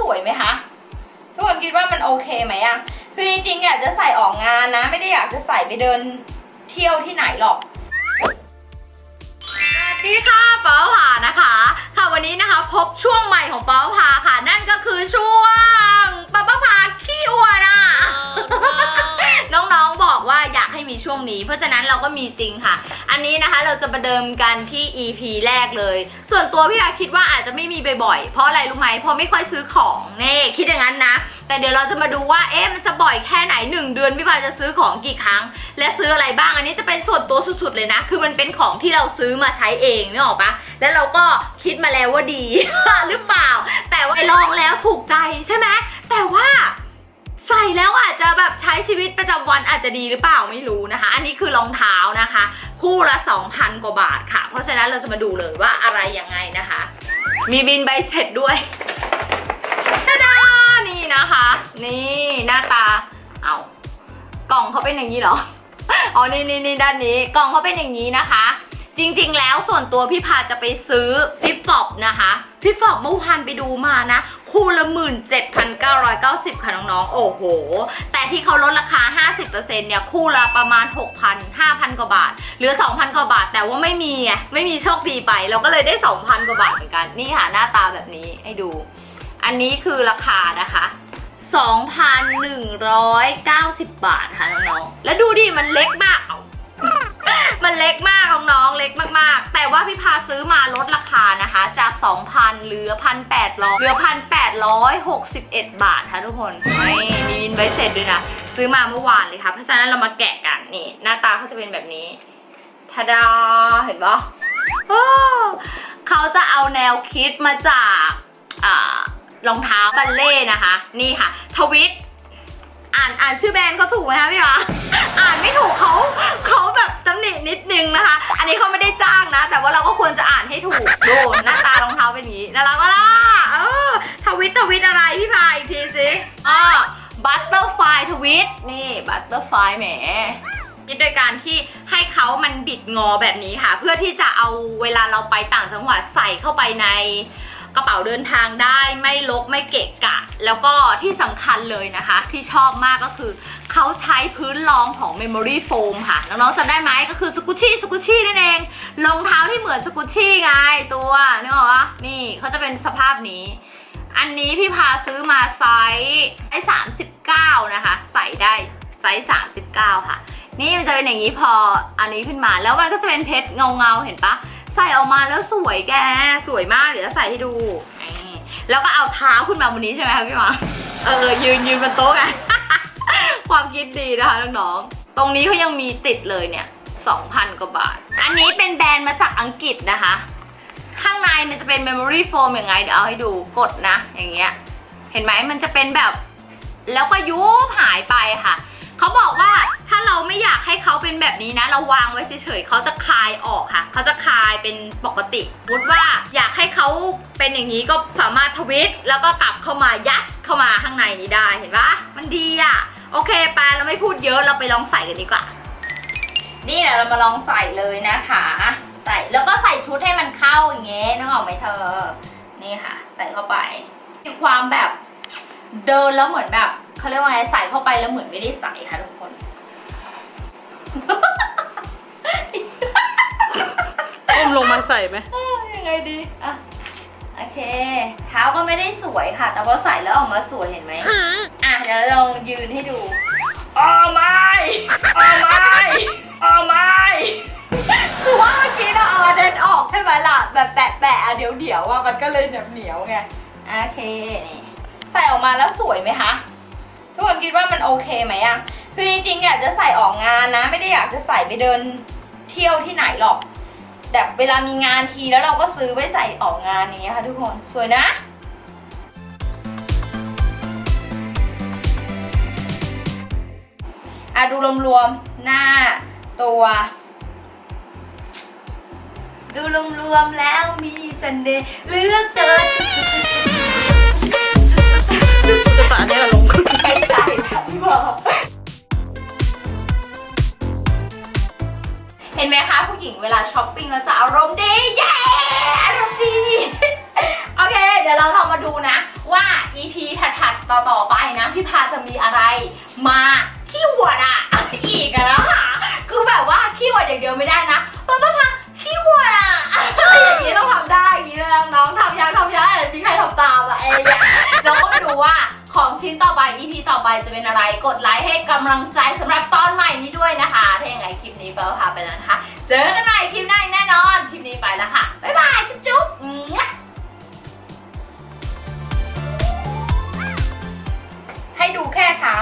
สวยไหมคะทุกคนคิดว่ามันโอเคไหมอะคือจริงๆอยากจะใส่ออกงานนะ ไม่ได้อยากจะใส่ไปเดินเที่ยวที่ไหนหรอกสวัสดีค่ะเป้าผานะคะ ค่ะวันนี้นะคะพบช่วงใหม่ของเป้าผาค่ะ นั่นก็คือช่วง มีช่วงนี้ เพราะฉะนั้นเราก็มีจริงค่ะ อันนี้นะคะเราจะประเดิมกันที่ EP แรกเลย ส่วนตัวพี่อาคิดว่าอาจจะไม่มีบ่อยๆ เพราะอะไรรู้ไหมเพราะไม่ค่อยซื้อของนี่คิดอย่างนั้นนะ แต่เดี๋ยวเราจะมาดูว่าเอ๊ะมันจะบ่อยแค่ไหน 1 เดือนพี่พาจะซื้อของกี่ครั้ง และซื้ออะไรบ้างอันนี้จะเป็นส่วนตัวสุดๆเลยนะ คือมันเป็นของที่เราซื้อมาใช้เองนึกออกปะแล้วเราก็คิดมาแล้วว่าดีหรือเปล่า ช้ชีวิตประจำวันอาจจะดีหรือเปล่าไม่รู้นะคะ อันนี้คือรองเท้านะคะ คู่ละ 2,000 กว่าบาทค่ะ เพราะฉะนั้นเราจะมาดูเลยว่าอะไรยังไงนะคะ มีบินใบเสร็จด้วยตาดานี่นะคะ นี่หน้าตา เอากล่องเขาเป็นอย่างนี้เหรออ๋อนี่นี่นี่ด้านนี้กล่องเขาเป็นอย่างนี้นะคะ จริงๆ แล้วส่วนตัวพี่พาจะไปซื้อฟิปฟอบนะคะฟิปฟอบเมื่อวานไปดูมานะ คู่ละหมื่นเจ็ดพันเก้าร้อยเก้าสิบค่ะน้องๆ โอ้โห แต่ที่เขาลดราคา 50%เนี่ย คู่ละประมาณ 6,000 5,000 กว่าบาทหลือ 2,000 กว่าบาท แต่ว่าไม่มีไงไม่มีโชคดีไป เราก็เลยได้ 2,000 กว่าบาทเหมือนกัน นี่ค่ะหน้าตาแบบนี้ให้ดู อันนี้คือราคานะคะ 2,190 บาทค่ะน้องๆ แล้วดูดิ มันเล็กมากเอามันเล็กมากน้องๆ เล็กมากๆ แต่ว่าพี่พาซื้อมาลดราคานะคะ จาก 2,000เหลือ1,800เหลือ 161 บาทค่ะทุกคนนี่มีวินใบเสร็จด้วยนะ ซื้อมาเมื่อวานเลยค่ะ เพราะฉะนั้นเรามาแกะกันนี่ หน้าตาเขาจะเป็นแบบนี้ทาดาเห็นปะเขาจะเอาแนวคิดมาจากรองเท้าบัลเล่นะคะ นี่ค่ะ ทวิตอ่านอ่านชื่อแบรนด์เขาถูกไหมคะพี่วะอ่านไม่ถูกเขาเขาแบบตำหนินิดนึงนะคะ อันนี้เขาไม่ได้จ้างนะ แต่ว่าเราก็ควรจะอ่านให้ถูกดูหน้าตารองเท้าเป็นอย่างนี้น่ารักก็ล่ะ วิตทวิตอะไรพี่พายอีกทีสิอ่าบัตเตอร์ไฟทวิตนี่บัตเตอร์ไฟแหมคิดโดยการที่ให้เขามันบิดงอแบบนี้ค่ะ เพื่อที่จะเอาเวลาเราไปต่างจังหวัดใส่เข้าไปในกระเป๋าเดินทางได้ไม่ลกไม่เกะกะ แล้วก็ที่สำคัญเลยนะคะ ที่ชอบมากก็คือ เขาใช้พื้นรองของ Memory Foam ค่ะ น้องๆจำได้ไหมก็คือสกุชี่สกุชี่นั่นเองรองเท้าที่เหมือนสกุชี่ไงตัวนึกออกปะนี่เขาจะเป็นสภาพนี้ อันนี้พี่พาซื้อมาไซส์ไอ้39นะคะ ใส่ได้ไซส์39ค่ะ นี่มันจะเป็นอย่างนี้พออันนี้ขึ้นมาแล้วมันก็จะเป็นเพชรเงาๆเห็นปะใส่ออกมาแล้วสวยแกสวยมากเดี๋ยวจะใส่ให้ดูแล้วก็เอาเท้าขึ้นมาบนนี้ใช่ไหมคะพี่มาเออยืนยืนบนโต๊ะไงความคิดดีนะคะน้องๆตรงนี้เขายังมีติดเลยเนี่ย2,000 กว่าบาท อันนี้เป็นแบรนด์มาจากอังกฤษนะคะ ข้างในมันจะเป็น memory foam ยังไงเดี๋ยวเอาให้ดูกดนะ อย่างเงี้ย เห็นไหมมันจะเป็นแบบ แล้วก็ยุบหายไปค่ะเขาบอกว่าถ้าเราไม่อยากให้เขาเป็นแบบนี้นะ เราวางไว้เฉยๆเขาจะคลายออกค่ะ เขาจะคลายเป็นปกติมุดว่าอยากให้เขาเป็นอย่างนี้ก็สามารถทวิตแล้วก็กลับเข้ามายัดเข้ามาข้างในนี้ได้เห็นปะมันดีอะ โอเคไปเราไม่พูดเยอะเราไปลองใส่กันดีกว่า นี่เดี๋ยเรามาลองใส่เลยนะคะ ใส่แล้ว เข้าอย่างเงี้ยนึกออกไหมเธอ นี่ค่ะ ใส่เข้าไป มีความแบบเดินแล้วเหมือนแบบเขาเรียกว่าไงใส่เข้าไปแล้วเหมือนไม่ได้ใส่ค่ะทุกคนอุ้มลงมาใส่ไหมเอ้ยยังไงดีอะโอเค เท้าก็ไม่ได้สวยค่ะ แต่พอใส่แล้วออกมาสวยเห็นไหมอะเดี๋ยวเราลองยืนให้ดูอ๋อไม่อ๋อไม่อ๋อไม่ คือว่าเมื่อกี้เราเอาอันเดนออกใช่ไหมล่ะ แบบแปะแปะเดี๋ยวเดี๋ยวอะมันก็เลยเหนียวเหนียวๆไงโอเคนี่ใส่ออกมาแล้วสวยไหมคะทุกคนคิดว่ามันโอเคไหมอะคือจริงๆอยากจะใส่ออกงานนะ ไม่ได้อยากจะใส่ไปเดินเที่ยวที่ไหนหรอกแบบเวลามีงานทีแล้วเราก็ซื้อไว้ใส่ออกงานอย่างเงี้ยค่ะ ทุกคนสวยนะอะดูรวมๆหน้าตัว ดูรวมๆแล้วมีเสน่ห์เหลือกเกินจะตาเนี่ยลงขึ้นไม่ใช่ค่ะพี่บอกเห็นไหมคะผู้หญิงเวลาช้อปปิ้งแล้วจะอารมณ์ดีเย้อารมณ์ดี โอเค เดี๋ยวเราลองมาดูนะว่า EP EP ถัดๆต่อๆไปนะพี่พาจะมีอะไร มาขี้หวดอะอีกอะนะคะคือแบบว่าขี้หวดอย่างเดียวไม่ได้นะ EP ต่อไปจะเป็นอะไร กดไลค์ให้กำลังใจสำหรับตอนใหม่นี้ด้วยนะคะ ถ้าอย่างไรคลิปนี้เบลพาไปแล้วนะคะ เจอกันใหม่คลิปหน้าแน่นอน คลิปนี้ไปแล้วค่ะ บ๊ายบาย จุ๊บๆให้ดูแค่เท้า